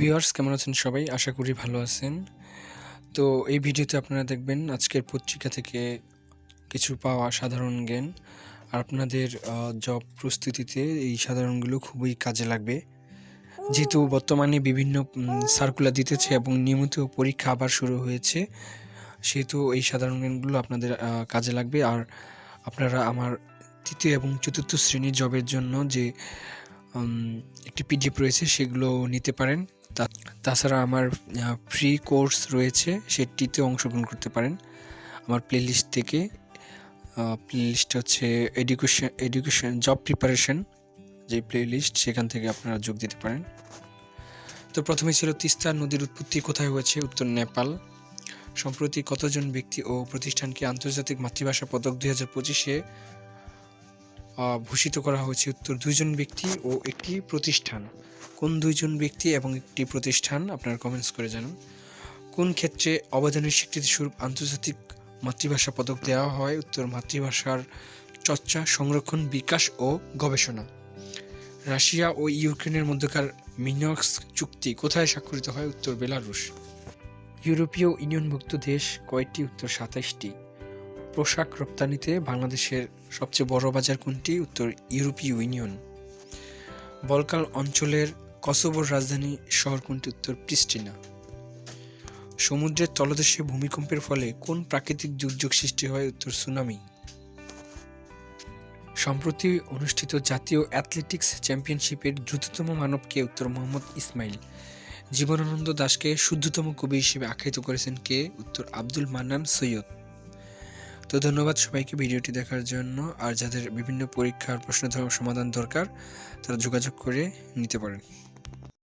Viewers কেমন আছেন সবাই? আশা করি ভালো আছেন। তো এই ভিডিওতে আপনারা দেখবেন আজকের পত্রিকা থেকে কিছু পাওয়া সাধারণ জ্ঞান। আর আপনাদের জব প্রস্তুতিতে এই সাধারণগুলো খুবই কাজে লাগবে। যেহেতু বর্তমানে বিভিন্ন সার্কুলার দিতেছে এবং নিয়মিত পরীক্ষা আবার শুরু হয়েছে, সেহেতু এই সাধারণ জ্ঞানগুলো আপনাদের কাজে লাগবে। আর আপনারা আমার তৃতীয় এবং চতুর্থ শ্রেণির জবের জন্য যে একটি পিডিএফ রয়েছে সেগুলো নিতে পারেন। তাছাড়া আমার ফ্রি কোর্স রয়েছে সেটিতে অংশগ্রহণ করতে পারেন। আমার প্লেলিস্ট থেকে প্লেলিস্ট হচ্ছে এডুকেশন এডুকেশন জব প্রিপারেশন যে প্লেলিস্ট সেখান থেকে আপনারা যোগ দিতে পারেন। তো প্রথমে ছিল তিস্তা নদীর উৎপত্তি কোথায় হয়েছে? উত্তর নেপাল। সম্প্রতি কতজন ব্যক্তি ও প্রতিষ্ঠানকে আন্তর্জাতিক মাতৃভাষা পদক দুই হাজার পঁচিশে ভূষিত করা হয়েছে? উত্তর, দুইজন ব্যক্তি ও একটি প্রতিষ্ঠান। কোন দুইজন ব্যক্তি এবং একটি প্রতিষ্ঠান, আপনারা কমেন্টস করে জানান। কোন ক্ষেত্রে অবদানের স্বীকৃতিস্বরূপ আন্তর্জাতিক মাতৃভাষা পদক দেওয়া হয়? উত্তর, মাতৃভাষার চর্চা, সংরক্ষণ, বিকাশ ও গবেষণা। রাশিয়া ও ইউক্রেনের মধ্যকার মিনক্স চুক্তি কোথায় স্বাক্ষরিত হয়? উত্তর, বেলারুশ। ইউরোপীয় ইউনিয়নভুক্ত দেশ কয়টি? উত্তর, সাতাইশটি। পোশাক রপ্তানিতে বাংলাদেশের সবচেয়ে বড় বাজার কোনটি? উত্তর, ইউরোপীয় ইউনিয়ন। বলকাল অঞ্চলের কসোবোর রাজধানী শহর কোনটি উত্তর প্রিস্টিনা। সমুদ্রের তলদেশে ভূমিকম্পের ফলে কোন প্রাকৃতিক দুর্যোগ সৃষ্টি হয় উত্তর সুনামি। সম্প্রতি অনুষ্ঠিত জাতীয় অ্যাথলেটিক্স চ্যাম্পিয়নশিপের দ্রুততম মানবকে উত্তর মোহাম্মদ ইসমাইল। জীবনানন্দ দাসকে শুদ্ধতম কবি হিসেবে আখ্যায়িত করেছেন কে? উত্তর আব্দুল মান্নান সৈয়দ। তো ধন্যবাদ সবাইকে ভিডিওটি দেখার জন্য। আর যাদের বিভিন্ন পরীক্ষার প্রশ্ন সমাধান দরকার, তারা যোগাযোগ করে নিতে পারেন।